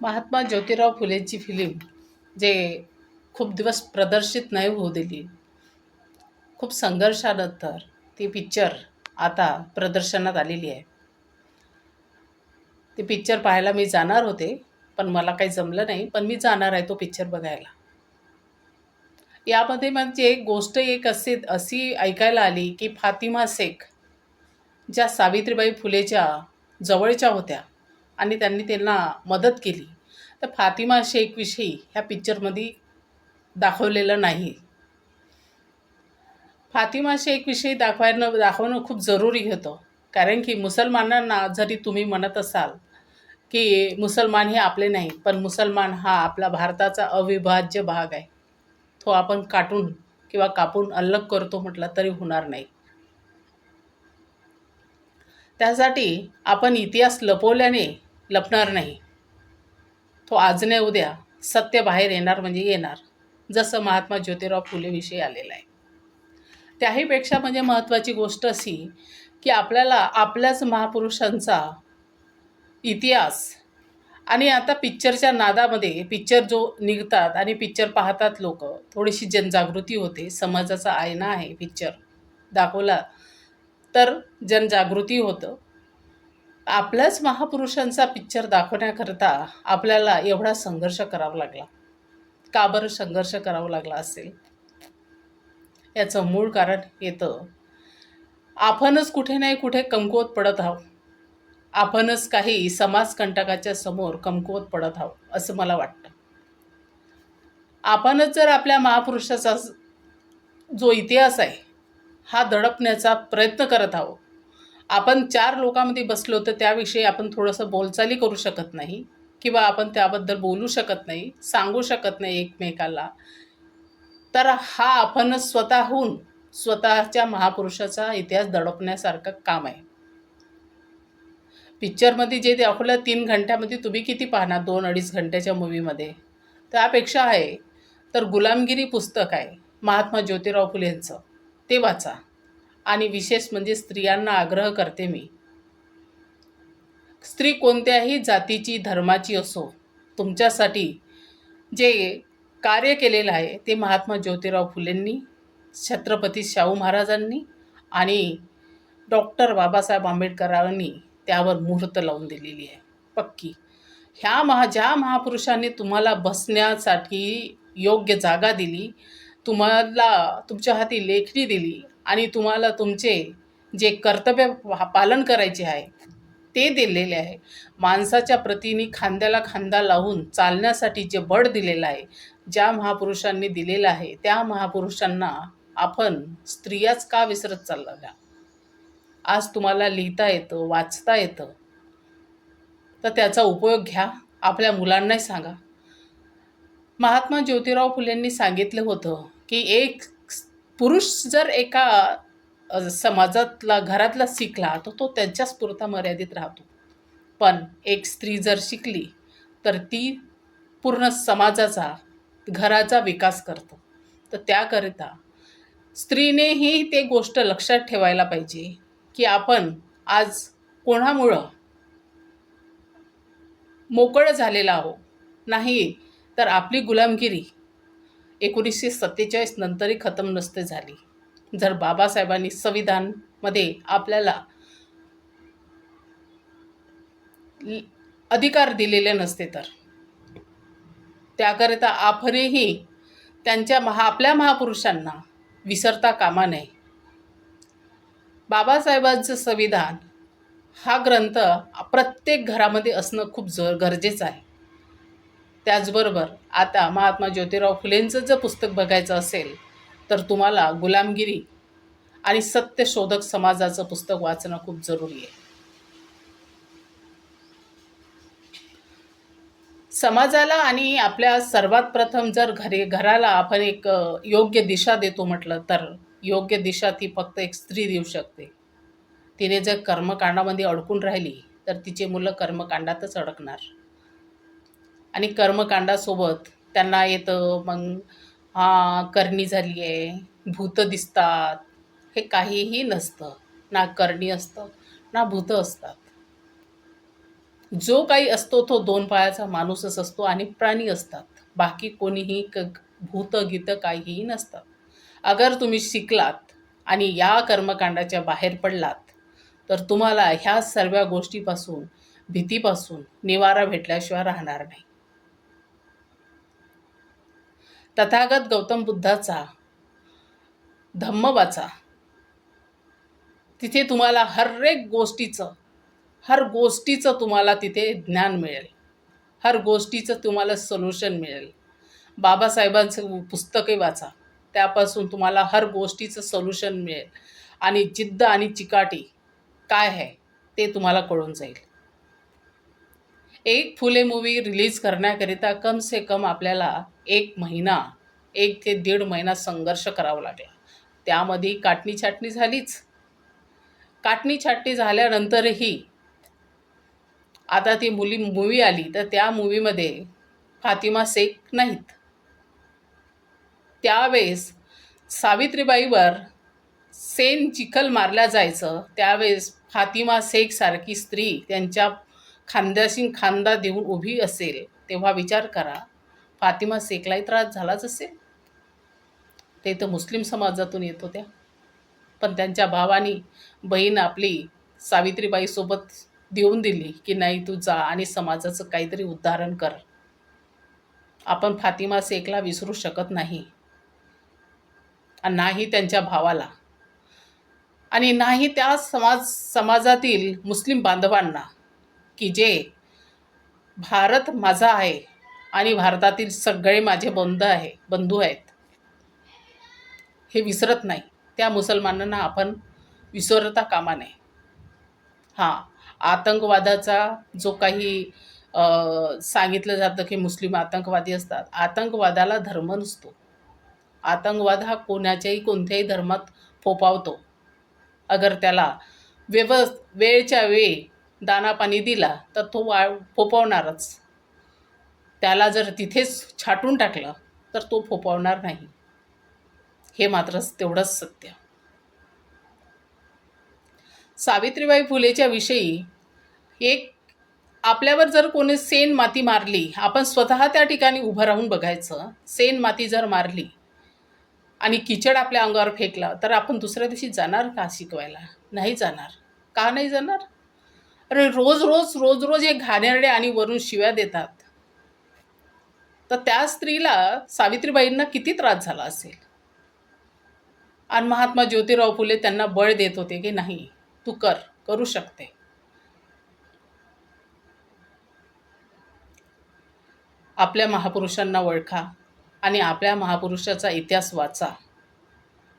Mahatma Jyotirao फुलेची film जे खूप दिवस प्रदर्शित नाही होऊ दिली. खूप संघर्षानंतर ती पिक्चर आता प्रदर्शनात आलेली आहे. ती पिक्चर पाहायला मी जाणार होते पण मला काही जमलं नाही. पण मी जाणार आहे तो पिक्चर बघायला. यामध्ये म्हणजे एक गोष्ट एक असे अशी ऐकायला आली की फातिमा शेख ज्या सावित्रीबाई फुलेच्या जवळच्या होत्या आणि त्यांनी त्यांना मदत केली. तर फातिमा शेखविषयी ह्या पिक्चरमध्ये दाखवलेलं नाही. फातिमा शेखविषयी दाखवायनं दाखवणं खूप जरुरी होतं. कारण की मुसलमानांना जरी तुम्ही म्हणत असाल की मुसलमान हे आपले नाही पण मुसलमान हा आपला भारताचा अविभाज्य भाग आहे. तो आपण काटून किंवा कापून अलग करतो म्हटला तरी होणार नाही. त्यासाठी आपण इतिहास लपवल्याने लपणार नाही. तो आज नाही उद्या सत्य बाहेर येणार म्हणजे येणार जसं महात्मा ज्योतिराव फुलेविषयी आलेलं आहे. त्याहीपेक्षा म्हणजे महत्त्वाची गोष्ट अशी की आपल्याला आपल्याच महापुरुषांचा इतिहास आणि आता पिक्चरच्या नादामध्ये पिक्चर जो निघतात आणि पिक्चर पाहतात लोक थोडीशी जनजागृती होते समाजाचा आयना आहे पिक्चर दाखवला तर जनजागृती होतं. आपल्याच महापुरुषांचा पिक्चर दाखवण्याकरता आपल्याला एवढा संघर्ष करावा लागला. का बरं संघर्ष करावा लागला असेल? याचं मूळ कारण येतं आपणच कुठे नाही कुठे कमकुवत पडत आहोत. आपणच काही समाजकंटकाच्या समोर कमकुवत पडत आहोत असं मला वाटतं. आपणच जर आपल्या महापुरुषाचा जो इतिहास आहे हा दडपण्याचा प्रयत्न करत आहोत आपण चार लोकांमध्ये बसलो तर त्याविषयी आपण थोडंसं बोलचाली करू शकत नाही किंवा आपण त्याबद्दल बोलू शकत नाही सांगू शकत नाही एकमेकाला. तर हा आपणच स्वतःहून स्वतःच्या महापुरुषाचा इतिहास दडपण्यासारखं काम आहे. पिक्चरमध्ये जे दाखवलं तीन घंट्यामध्ये तुम्ही किती पाहणार? दोन अडीच घंट्याच्या मूवीमध्ये. त्यापेक्षा आहे. तर गुलामगिरी पुस्तक आहे. महात्मा ज्योतिराव फुलेंचं ते वाचा. आणि विशेष म्हणजे स्त्रियांना आग्रह करते मी. स्त्री कोणत्याही जातीची धर्माची असो तुमच्यासाठी जे कार्य केलेलं आहे ते महात्मा ज्योतिराव फुलेंनी छत्रपती शाहू महाराजांनी आणि डॉक्टर बाबासाहेब आंबेडकरांनी त्यावर मुहूर्त लावून दिलेली आहे. पक्की. ह्या महा ज्या महापुरुषांनी तुम्हाला बसण्यासाठी योग्य जागा दिली तुम्हाला तुमच्या हाती लेखणी दिली आणि तुम्हाला तुमचे जे कर्तव्य पालन करायचे आहे ते दिलेले आहे. माणसाच्या प्रतीने खांद्याला खांदा लावून चालण्यासाठी जे बळ दिलेलं आहे ज्या महापुरुषांनी दिलेलं आहे त्या महापुरुषांना आपण स्त्रियाच का विसरत चालल्या आज तुम्हाला लिहिता येतं वाचता येतं. तर त्याचा उपयोग घ्या आपल्या मुलांनाही सांगा. महात्मा ज्योतिराव फुलेंनी सांगितलं होतं की एक पुरुष जर एका समाजातला घरातला शिकला तर तो त्यांच्याच पुरता मर्यादित राहतो. पण एक स्त्री जर शिकली तर ती पूर्ण समाजाचा घराचा विकास करतो. तर त्याकरिता स्त्रीनेही ते गोष्ट लक्षात ठेवायला पाहिजे की आपण आज कोणामुळं मोकळं झालेलं आहो नाही तर आपली गुलामगिरी एकोणीसशे सत्तेचाळीस नंतरही खतम नसते झाली. जर बाबासाहेबांनी संविधानमध्ये आपल्याला अधिकार दिलेले नसते तर? त्याकरिता आपणही त्यांच्या महा आपल्या महापुरुषांना विसरता कामा नये. बाबासाहेबांचं संविधान हा ग्रंथ प्रत्येक घरामध्ये असणं खूप ज गरजेचं आहे. त्याचबरोबर आता महात्मा ज्योतिराव फुलेंचं जर पुस्तक बघायचं असेल तर तुम्हाला गुलामगिरी आणि सत्यशोधक समाजाचं पुस्तक वाचणं खूप जरुरी आहे. समाजाला आणि आपल्या सर्वात प्रथम जर घरी घराला आपण एक योग्य दिशा देतो म्हटलं तर योग्य दिशा ती फक्त एक स्त्री देऊ शकते. तिने जर कर्मकांडामध्ये अडकून राहिली तर तिचे मुलं कर्मकांडातच अडकणार. आणि कर्मकांडासोबत त्यांना येतं मग हा करणी झाली आहे भूत दिसतात. हे काहीही नसतं. ना करणी असतं ना भूत असतात. जो काही असतो तो दोन पायाचा माणूसच असतो आणि प्राणी असतात. बाकी कोणीही क भूत गीतं काहीही नसतात अगर तुम्ही शिकलात आणि या कर्मकांडाच्या बाहेर पडलात तर तुम्हाला ह्या सर्व गोष्टीपासून भीतीपासून निवारा भेटल्याशिवाय राहणार नाही. तथागत गौतम बुद्धाचा धम्म वाचा. तिथे तुम्हाला हर एक गोष्टीचं हर गोष्टीचं तुम्हाला तिथे ज्ञान मिळेल. हर गोष्टीचं तुम्हाला सोल्युशन मिळेल. बाबासाहेबांचं पुस्तके वाचा. त्यापासून तुम्हाला हर गोष्टीचं सोल्युशन मिळेल. आणि जिद्द आणि चिकाटी काय आहे ते तुम्हाला कळून जाईल. एक फुले मूवी रिलीज करण्याकरिता कम से कम आपल्याला एक महिना एक ते दीड महिना संघर्ष करावा लागला. त्यामध्ये काटणी छाटणी झालीच. काटणी छाटणी झाल्यानंतरही आता ती मुली मूवी आली तर त्या मूवीमध्ये फातिमा शेख नाहीत. त्यावेळेस सावित्रीबाईवर सेन चिखल मारल्या जायचं. त्यावेळेस फातिमा शेखसारखी स्त्री त्यांच्या खांद्याशी खांदा देऊन उभी असेल तेव्हा विचार करा फातिमा शेखलाही त्रास झालाच असेल? ते तर मुस्लिम समाजातून येत होत्या. पण त्यांच्या भावानी बहीण आपली सावित्रीबाईसोबत देऊन दिली की नाही तू जा आणि समाजाचं काहीतरी उद्धारण कर. आपण फातिमा शेखला विसरू शकत नाही. आणि नाही त्यांच्या भावाला. आणि नाही त्या समाज समाजातील मुस्लिम बांधवांना. की जे भारत माझा आहे आणि भारतातील सगळे माझे बंधू आहे बंधू आहेत. हे विसरत नाही. त्या मुसलमानांना आपण विसरता कामा नये. हां आतंकवादाचा जो काही सांगितलं जातं की मुस्लिम आतंकवादी असतात आतंकवादाला धर्म नसतो. आतंकवाद हा कोणाच्याही कोणत्याही धर्मात फोपावतो अगर त्याला व्यव वेळच्या वेळी दाना पाणी दिला तर तो वा फोपवणारच त्याला जर तिथेच छाटून टाकलं तर तो फोपवणार नाही. हे मात्र तेवढंच सत्य. सावित्रीबाई फुलेच्या विषयी एक आपल्यावर जर कोणी सेन माती मारली आपण स्वतः त्या ठिकाणी उभं राहून बघायचं सेन माती जर मारली आणि किचड आपल्या अंगावर फेकला तर आपण दुसऱ्या दिवशी जाणार का शिकवायला? नाही जाणार. का नाही जाणार? अरे रोज रोज रोज रोज हे घाणेरडे आणि वरून शिव्या देतात. तर त्या स्त्रीला सावित्रीबाईंना किती त्रास झाला असेल? आणि महात्मा ज्योतिराव फुले त्यांना बळ देत होते की नाही तू कर करू शकते. आपल्या महापुरुषांना ओळखा आणि आपल्या महापुरुषाचा इतिहास वाचा.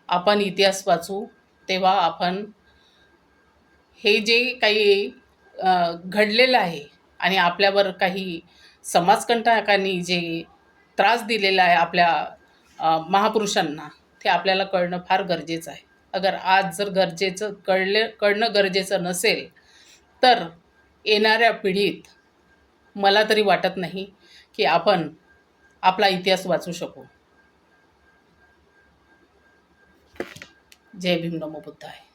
आपण इतिहास वाचू तेव्हा आपण हे जे काही अ, घडलेलं आहे. आणि आपल्यावर काही समाजकंटकांनी जे त्रास दिलेला आहे आपल्या अ, महापुरुषांना ते आपल्याला कळणं फार गरजेचं आहे. अगर आज जर गरजेचं कळले कळणं गरजेचं नसेल तर येणाऱ्या पिढीत मला तरी वाटत नाही की आपण आपला इतिहास वाचू शकू. जय भीम नमो बुद्धाय.